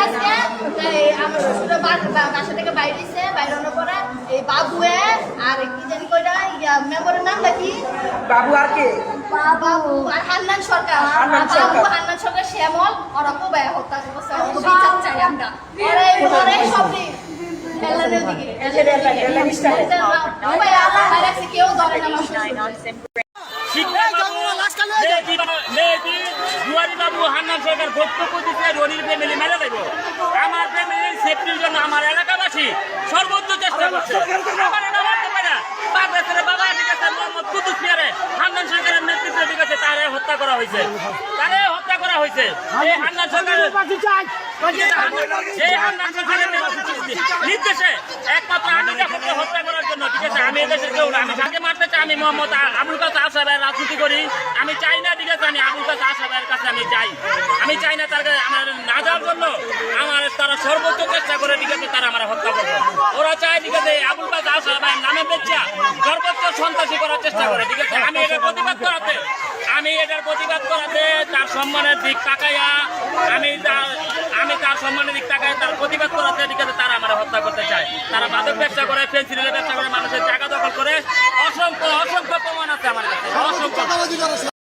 আজকে আমার শ্বশুরের বাসা থেকে বাইরে এসে বাইরানোর পরে এই বাবুয়ে আর কি জানি কইরা ইয়া মেম্বারের নামটা কি বাবু আর কে বাবু আর হান্নান সরকার বাবু হান্নান সরকার শ্যামল ওরা খুব হত্যা করছে চাই আমরা ওরাই ওরাই সবই হেলানের দিকে rail line, rail line style. জুয়ারি বাবু হান্নান সরকার বক্তব্য দিতে রনির ফ্যামিলি মেরে দেব। আমার ফ্যামিলির সেফটির জন্য আমার এলাকাবাসী সর্বোচ্চ চেষ্টা করছে। তারে হত্যা করা হয়েছে। তারে হত্যা করা হয়েছে। এই হান্নান সরকারের নির্দেশে একমাত্র আমি দেখে হত্যা করার জন্য ঠিক আছে? আমি এদেশের কেউ না। আমি যাকে মারতে চাই আমি মোহাম্মদ আবুল কাছে আসাবের রাজনীতি করি। আমি চাই না ঠিক আছে? আমি আবুল কাছে আসাবের কাছে আমি যাই। আমি চাই না তার কাছে আমার না যাওয়ার জন্য আমার তারা সর্বোচ্চ চেষ্টা করে ঠিক আছে? তারা আমার হত্যা করবে। ওরা চায় ঠিক আছে আবুল কাছে আসাবের নামে বেচা সর্বোচ্চ সন্ত্রাসী করার চেষ্টা করে ঠিক আছে? আমি এটার প্রতিবাদ করাতে আমি এটার প্রতিবাদ করাতে তার সম্মানের দিক তাকাইয়া আমি তার আমি তার সম্মানের দিক তাকাই তার মানুষের জায়গা দখল করে অসংখ্য অসংখ্য প্রমাণ আছে আমার কাছে। অসংখ্য।